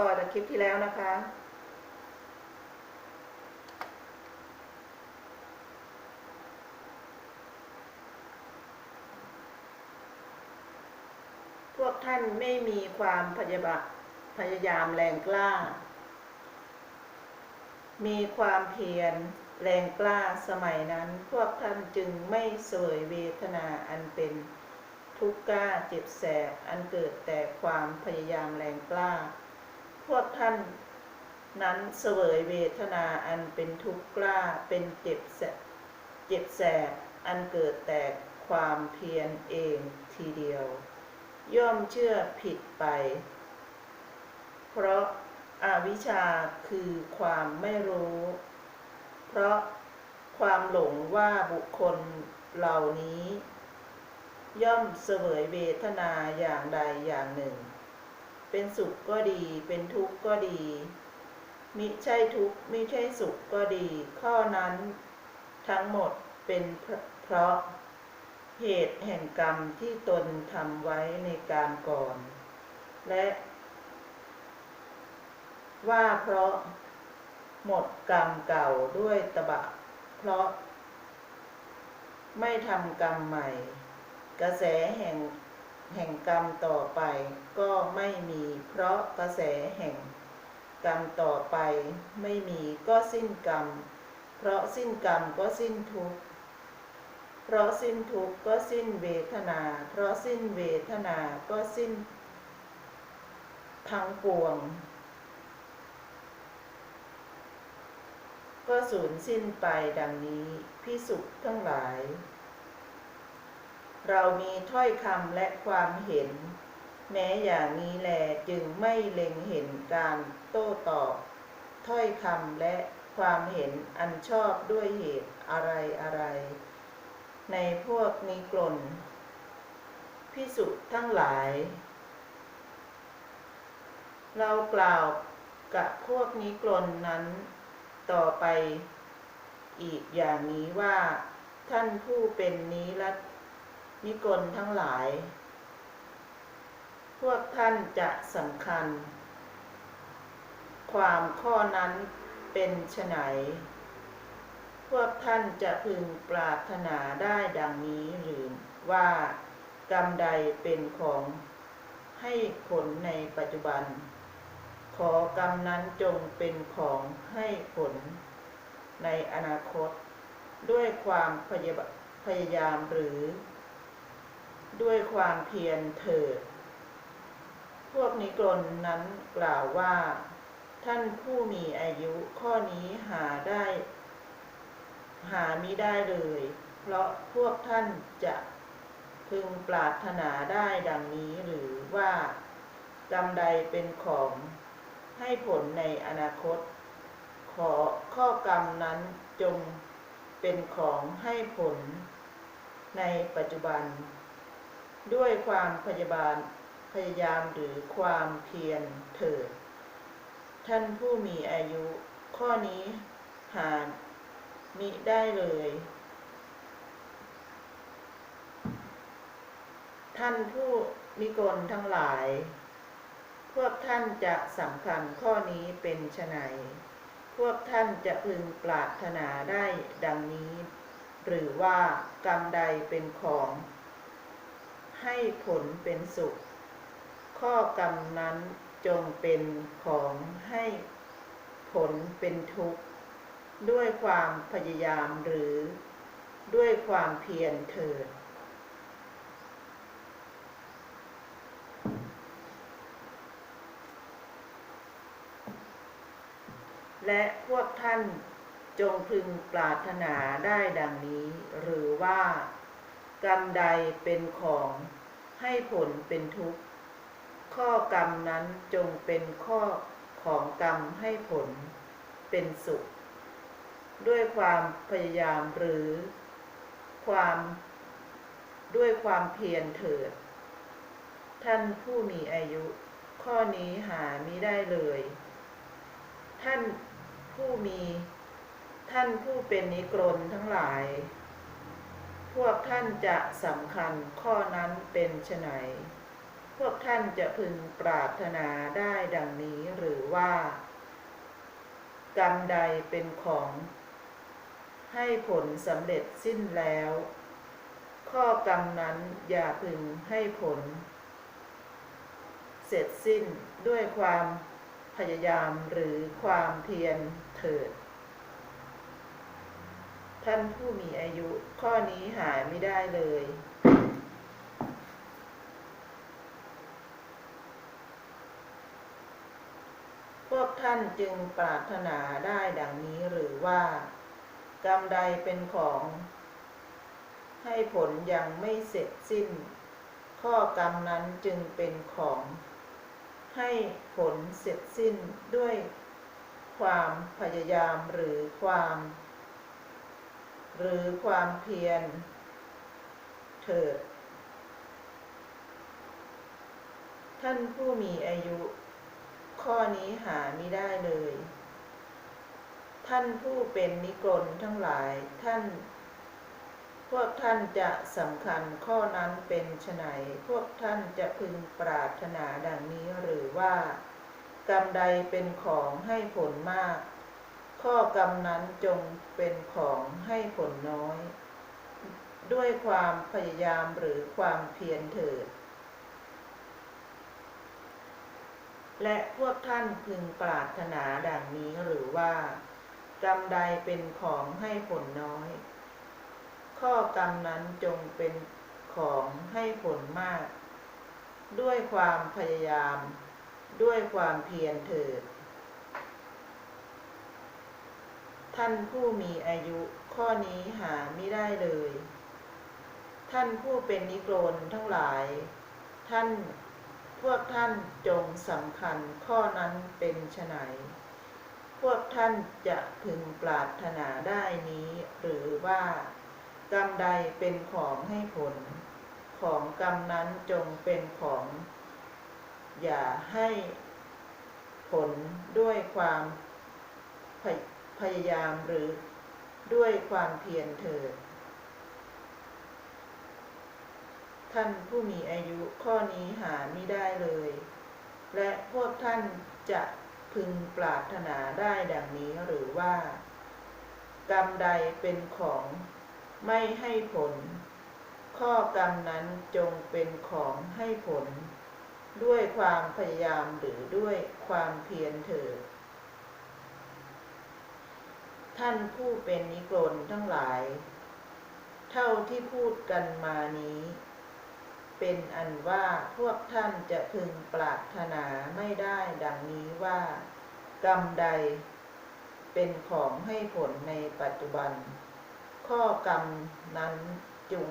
ต่อจากคลิปที่แล้วนะคะ พวกท่านไม่มีความพยาบาพยายามแรงกล้า มีความเพียรแรงกล้าสมัยนั้น พวกท่านจึงไม่เสวยเวทนาอันเป็นทุกข์กล้าเจ็บแสบอันเกิดแต่ความพยายามแรงกล้า พวกท่านนั้นเสวยเวทนาอันเป็นทุกข์กล้าเป็นเจ็บแสบเจ็บแสบอันเกิดแต่ความเพียรเองทีเดียว ย่อมเชื่อผิดไป เพราะอาวิชชาคือความไม่รู้ เพราะความหลงว่าบุคคลเหล่านี้ ย่อมเสวยเวทนาอย่างใดอย่างหนึ่ง เป็นสุขก็ดี เป็นทุกข์ก็ดี มิใช่ทุกข์มิใช่สุขก็ดี ข้อนั้นทั้งหมดเป็นเพราะเหตุแห่งกรรมที่ตนทำไว้ในการก่อน และ ว่าเพราะหมดกรรมเก่าด้วยตบะ เพราะ ไม่ทำกรรมใหม่ กระแสแห่ง แห่งกรรมต่อไปก็ไม่มีเพราะกระแสแห่งกรรมต่อไปไม่มีก็สิ้นกรรม เพราะสิ้นกรรมก็สิ้นทุกข์ เพราะสิ้นทุกข์ก็สิ้นเวทนา เพราะสิ้นเวทนาก็สิ้นทั้งปวง ก็สูญสิ้นไปดังนี้พิสุทั้งหลาย เรามีถ้อยคำและความเห็น แม้อย่างนี้แลจึงไม่เล็งเห็นการโต้ตอบ ถ้อยคำและความเห็นอันชอบด้วยเหตุอะไรอะไร ในพวกนิกรนพิสุทั้งหลาย เรากล่าวกับพวกนิกรนนั้น ต่อไปอีกอย่างนี้ว่า ท่านผู้เป็นนิรัต นิกรทั้งหลาย พวกท่านจะสำคัญ ความข้อนั้นเป็นไฉนพวกท่านจะพึงปรารถนาได้ดังนี้หรือว่ากรรมใดเป็นของให้ผลในปัจจุบัน ขอกรรมนั้นจงเป็นของให้ผลในอนาคต ด้วยความพยายามหรือ ความเพียรเถิด พวกนิกรนนั้นกล่าวว่า ท่านผู้มีอายุข้อนี้หาได้ หามิได้เลย เพราะพวกท่านจะพึงปรารถนาได้ดังนี้หรือว่ากรรมใดเป็นของให้ผลในอนาคต ขอข้อกรรมนั้นจงเป็นของให้ผลในปัจจุบัน ด้วยความพยาบาลพยายามหรือความเพียรเถิด ท่านผู้มีอายุ ข้อนี้หามิได้เลย ท่านผู้นิกรทั้งหลาย พวกท่านจะสำคัญข้อนี้เป็นไฉนพวกท่านจะพึงปรารถนาได้ดังนี้ หรือว่ากรรมใดเป็นของ ให้ผลเป็นสุข ข้อกรรมนั้นจงเป็นของให้ผลเป็นทุกข์ ด้วยความพยายามหรือด้วยความเพียรเถิดและพวกท่านจงพึงปรารถนาได้ดังนี้ หรือว่า กรรมใดเป็นของให้ผลเป็นทุกข์ ข้อกรรมนั้นจงเป็นข้อของกรรมให้ผลเป็นสุข ด้วยความพยายามหรือ ความด้วยความเพียรเถิด ท่านผู้มีอายุ ข้อนี้หาไมิได้เลย ท่านผู้มี ท่านผู้เป็นนิกรนทั้งหลาย พวกท่านจะสำคัญข้อนั้นเป็นไฉนพวกท่านจะพึงปรารถนาได้ดังนี้หรือว่ากรรมใดเป็นของ ให้ผลสำเร็จสิ้นแล้ว ข้อกรรมนั้นอย่าพึงให้ผล เสร็จสิ้นด้วยความพยายามหรือความเพียรเถิด ท่านผู้มีอายุข้อนี้หายไม่ได้เลย พวกท่านจึงปรารถนาได้ดังนี้หรือว่ากรรมใดเป็นของ ให้ผลยังไม่เสร็จสิ้น ข้อกรรมนั้นจึงเป็นของ ให้ผลเสร็จสิ้นด้วยความพยายามหรือความ หรือความเพียรเถิด ท่านผู้มีอายุ ข้อนี้หาไม่ได้เลย ท่านผู้เป็นนิกรทั้งหลายท่าน พวกท่านจะสำคัญข้อนั้นเป็นไฉนพวกท่านจะพึงปรารถนาดังนี้หรือว่ากรรมใดเป็นของให้ผลมาก ข้อกรรมนั้นจงเป็นของให้ผลน้อย ด้วยความพยายามหรือความเพียรเถิด และพวกท่านพึงปรารถนาดังนี้หรือว่า กรรมใดเป็นของให้ผลน้อย ข้อกรรมนั้นจงเป็นของให้ผลมาก ด้วยความพยายาม ด้วยความเพียรเถิด ท่านผู้มีอายุข้อนี้หาไม่ได้เลย ท่านผู้เป็นนิกรนทั้งหลาย ท่านพวกท่านจงสำคัญข้อนั้นเป็นไฉนพวกท่านจะพึงปรารถนาได้นี้ หรือว่ากรรมใดเป็นของให้ผล ของกรรมนั้นจงเป็นของ อย่าให้ผลด้วยความ พยายามหรือด้วยความเพียรเถิด ท่านผู้มีอายุข้อนี้หาไม่ได้เลย และพวกท่านจะพึงปรารถนาได้ดังนี้หรือว่า กรรมใดเป็นของไม่ให้ผล ข้อกรรมนั้นจงเป็นของให้ผล ด้วยความพยายามหรือด้วยความเพียรเถิด ท่านผู้เป็นนิกรนทั้งหลาย เท่าที่พูดกันมานี้ เป็นอันว่าพวกท่านจะพึงปรารถนาไม่ได้ดังนี้ว่า กรรมใด เป็นของให้ผลในปัจจุบัน ข้อกรรมนั้นจง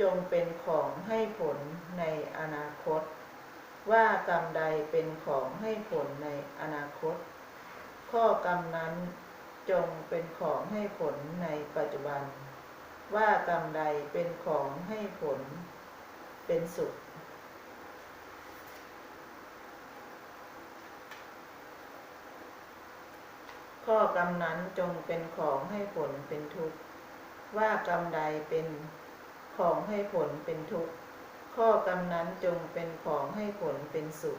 จงเป็นของให้ผลในอนาคต ว่ากรรมใดเป็นของให้ผลในอนาคต ข้อกรรมนั้น จงเป็นของให้ผลในปัจจุบัน ว่ากรรมใดเป็นของให้ผลเป็นสุข ข้อกรรมนั้นจงเป็นของให้ผลเป็นทุกข์ ว่ากรรมใดเป็นของให้ผลเป็นทุกข์ ข้อกรรมนั้นจงเป็นของให้ผลเป็นสุข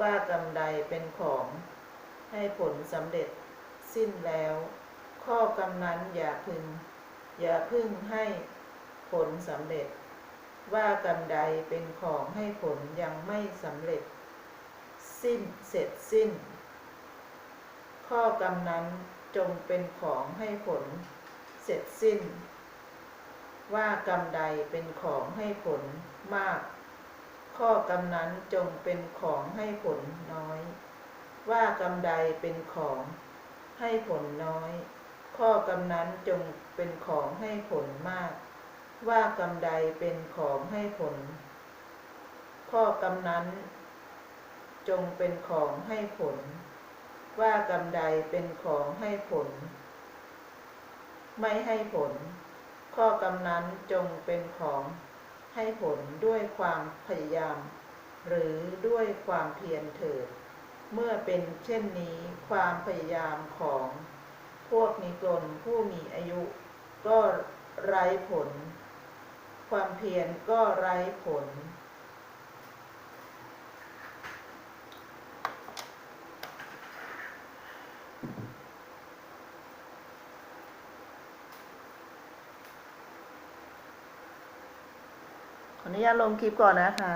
ว่ากรรมใดเป็นของให้ผลสำเร็จ สิ้นแล้ว ข้อกรรมนั้นอย่าพึง อย่าพึ่งให้ผลสำเร็จ ว่ากรรมใดเป็นของให้ผลยังไม่สำเร็จ สิ้นเสร็จสิ้น ข้อกรรมนั้นจงเป็นของให้ผล เสร็จสิ้น ว่ากรรมใดเป็นของให้ผลมาก ข้อกรรมนั้นจงเป็นของให้ผลน้อย ว่ากรรมใดเป็นของ ให้ผลน้อย ข้อกรรมนั้นจงเป็นของให้ผลมาก ว่ากรรมใดเป็นของให้ผล ข้อกรรมนั้น จงเป็นของให้ผล ว่ากรรมใดเป็นของให้ผล ไม่ให้ผล ข้อกรรมนั้นจงเป็นของให้ผลด้วยความพยายาม หรือด้วยความเพียรเถิด เมื่อเป็นเช่นนี้ความพยายามของพวกนิกรผู้มีอายุ ก็ไร้ผล ความเพียรก็ไร้ผล ขออนุญาตลงคลิปก่อนนะคะ